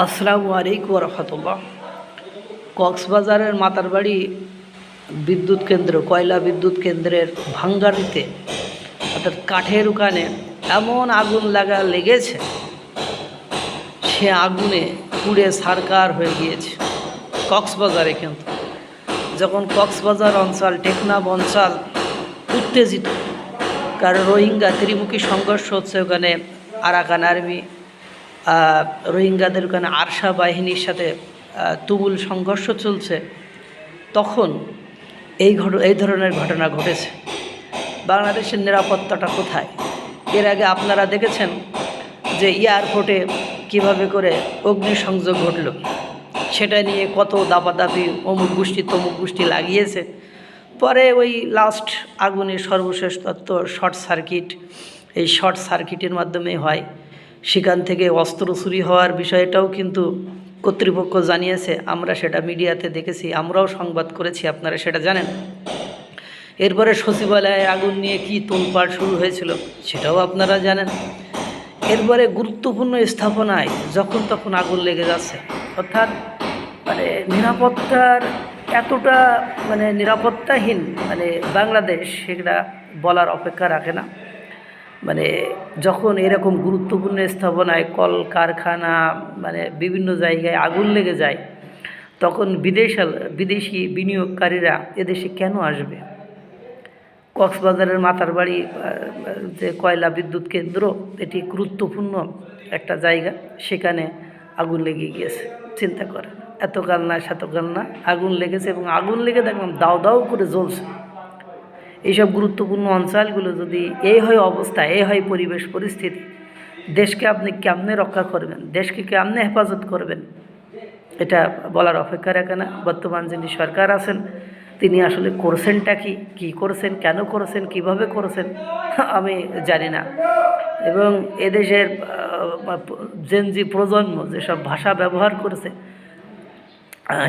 আসসালামু আলাইকুম রহমতুল্লাহ কক্সবাজারের মাতারবাড়ি বিদ্যুৎ কেন্দ্র, কয়লা বিদ্যুৎ কেন্দ্রের ভাঙ্গারিতে অর্থাৎ কাঠের ওখানে এমন আগুন লাগা লেগেছে, সে আগুনে পুড়ে সারকার হয়ে গিয়েছে কক্সবাজারে কিন্তু। যখন কক্সবাজার অঞ্চল, টেকনাফ অঞ্চল উত্তেজিত, কারণ রোহিঙ্গা ত্রিমুখী সংঘর্ষ হচ্ছে ওখানে আরাকান আর্মি রোহিঙ্গাদের ওখানে আরশা বাহিনীর সাথে তুমুল সংঘর্ষ চলছে, তখন এই ঘট, এই ধরনের ঘটনা ঘটেছে। বাংলাদেশের নিরাপত্তাটা কোথায়? এর আগে আপনারা দেখেছেন যে এয়ারপোর্টে কীভাবে করে অগ্নিসংযোগ ঘটল। সেটা নিয়ে কত দাপাদাপি অমুক গোষ্ঠী তমুক গোষ্ঠী লাগিয়েছে। পরে ওই লাস্ট আগুনের সর্বশেষ তত্ত্ব শর্ট সার্কিট এই শর্ট সার্কিটের মাধ্যমে হয়। সেখান থেকে অস্ত্র চুরি হওয়ার বিষয়টাও কিন্তু কর্তৃপক্ষ জানিয়েছে। আমরা সেটা মিডিয়াতে দেখেছি, আমরাও সংবাদ করেছি, আপনারা সেটা জানেন। এরপরে সচিবালয়ে আগুন নিয়ে কি তোলপাড় শুরু হয়েছিল সেটাও আপনারা জানেন। এরপরে গুরুত্বপূর্ণ স্থাপনায় যখন তখন আগুন লেগে যাচ্ছে। অর্থাৎ মানে নিরাপত্তার এতটা মানে নিরাপত্তাহীন মানে বাংলাদেশ সেটা বলার অপেক্ষা রাখে না। মানে যখন এরকম গুরুত্বপূর্ণ স্থাপনায় কল কারখানা মানে বিভিন্ন জায়গায় আগুন লেগে যায়, তখন বিদেশ, বিদেশি বিনিয়োগকারীরা এদেশে কেন আসবে? কক্সবাজারের মাতার বাড়ি যে কয়লা বিদ্যুৎ কেন্দ্র, এটি গুরুত্বপূর্ণ একটা জায়গা। সেখানে আগুন লেগে গিয়েছে। চিন্তা করেন এত কাল না, শতকাল না, আগুন লেগেছে এবং আগুন লেগে দেখলাম দাও দাও করে জ্বলছে। এইসব গুরুত্বপূর্ণ অঞ্চলগুলো যদি এই হয় অবস্থা, এই হয় পরিবেশ পরিস্থিতি, দেশকে আপনি কেমনে রক্ষা করবেন? দেশকে কেমনে হেফাজত করবেন? এটা বলার অপেক্ষা রাখে না। বর্তমান যিনি সরকার আছেন, তিনি আসলে করছেনটা কি? কী করেছেন? কেন করেছেন? কীভাবে করেছেন? আমি জানি না। এবং এদেশের জেনজি প্রজন্ম যেসব ভাষা ব্যবহার করেছে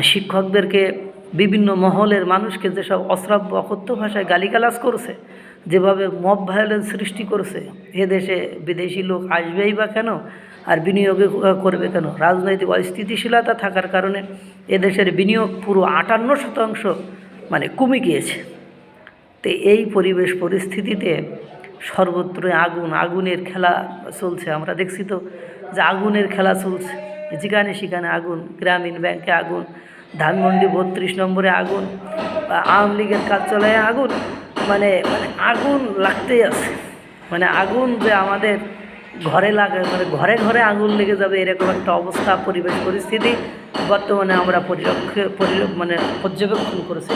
শিক্ষকদেরকে বিভিন্ন মহলের মানুষকে যেসব অশ্রাব্য অকথ্য ভাষায় গালিগালাজ করছে, যেভাবে মব ভায়োলেন্স সৃষ্টি করছে এদেশে বিদেশি লোক আসবেই বা কেন আর বিনিয়োগে করবে কেন? রাজনৈতিক অস্থিতিশীলতা থাকার কারণে এদেশের বিনিয়োগ পুরো আটান্ন শতাংশ মানে কমে গিয়েছে। তো এই পরিবেশ পরিস্থিতিতে সর্বত্রই আগুন, আগুনের খেলা চলছে। আমরা দেখছি তো যে আগুনের খেলা চলছে। যেখানে সেখানে আগুন, গ্রামীণ ব্যাংকে আগুন ধানমন্ডি বত্রিশ নম্বরে আগুন আওয়ামী লীগের কার্যালয়ে আগুন মানে মানে আগুন লাগতেই আছে। মানে আগুন যে আমাদের ঘরে লাগে মানে ঘরে ঘরে আগুন লেগে যাবে, এরকম একটা অবস্থা, পরিবেশ পরিস্থিতি বর্তমানে আমরা পরিরক্ষ পরি মানে পর্যবেক্ষণ করেছি।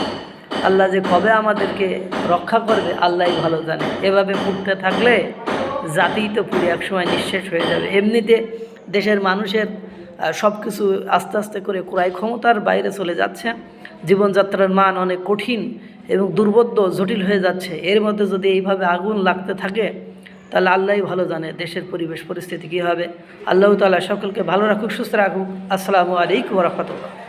আল্লাহ যে কবে আমাদেরকে রক্ষা করবে আল্লাহই ভালো জানে। এভাবে পুড়তে থাকলে জাতিই তো পুরো একসময় নিঃশেষ হয়ে যাবে। এমনিতে দেশের মানুষের সব কিছু আস্তে আস্তে করে ক্রয় ক্ষমতার বাইরে চলে যাচ্ছে। জীবনযাত্রার মান অনেক কঠিন এবং দুর্বোধ্য, জটিল হয়ে যাচ্ছে। এর মধ্যে যদি এইভাবে আগুন লাগতে থাকে, তাহলে আল্লাহই ভালো জানে দেশের পরিবেশ, পরিস্থিতি কী হবে। আল্লাহ তালা সকলকে ভালো রাখুক, সুস্থ রাখুক। আসসালামু আলাইকুম রহমতুল্লাহ।